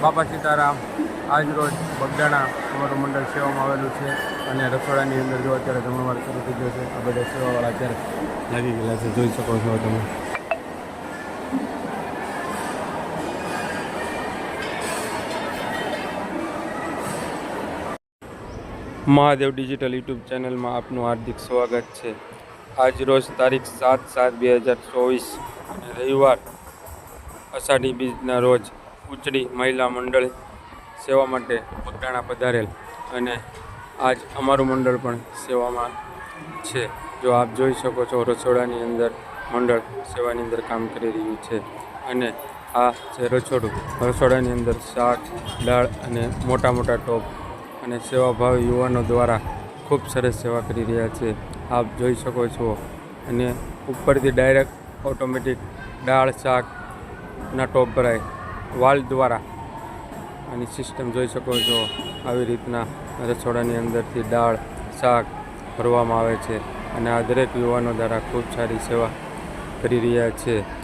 બાપા સીતારામ, આજ રોજ બગદાણા અમારું મંડળ સેવામાં આવેલું છે અને રસોડાની અંદર જો અત્યારે જમણવાર શરૂ થઈ ગયો છે, આ બધા સેવાવાળા અત્યારે લાગી ગયેલા છે, જોઈ શકો છો તમે. મહાદેવ ડિજિટલ યુટ્યુબ ચેનલમાં આપનું હાર્દિક સ્વાગત છે. આજ રોજ તારીખ સાત સાત બે હજાર ચોવીસ રવિવાર અષાઢી બીજના રોજ ઉચડી મહિલા મંડળ સેવા માટે બગદાણા પધારેલ અને આજ અમારું મંડળ પણ સેવામાં છે. જો આપ જોઈ શકો છો, રસોડાની અંદર મંડળ સેવાની અંદર કામ કરી રહ્યું છે અને આ છે રસોડું, રસોડાની અંદર શાક, દાળ અને મોટા મોટા ટોપ અને સેવાભાવી યુવાનો દ્વારા ખૂબ સરસ સેવા કરી રહ્યા છે. આપ જોઈ શકો છો અને ઉપરથી ડાયરેક્ટ ઓટોમેટિક દાળ, શાકના ટોપ ભરાય. વાલ દ્વારા આની સિસ્ટમ જોઈ શકો છો. આવી રીતના રસોડાની અંદરથી દાળ, શાક ભરવામાં આવે છે. અને આ દરેક યુવાનો દ્વારા ખૂબ સારી સેવા કરી રહ્યા છે.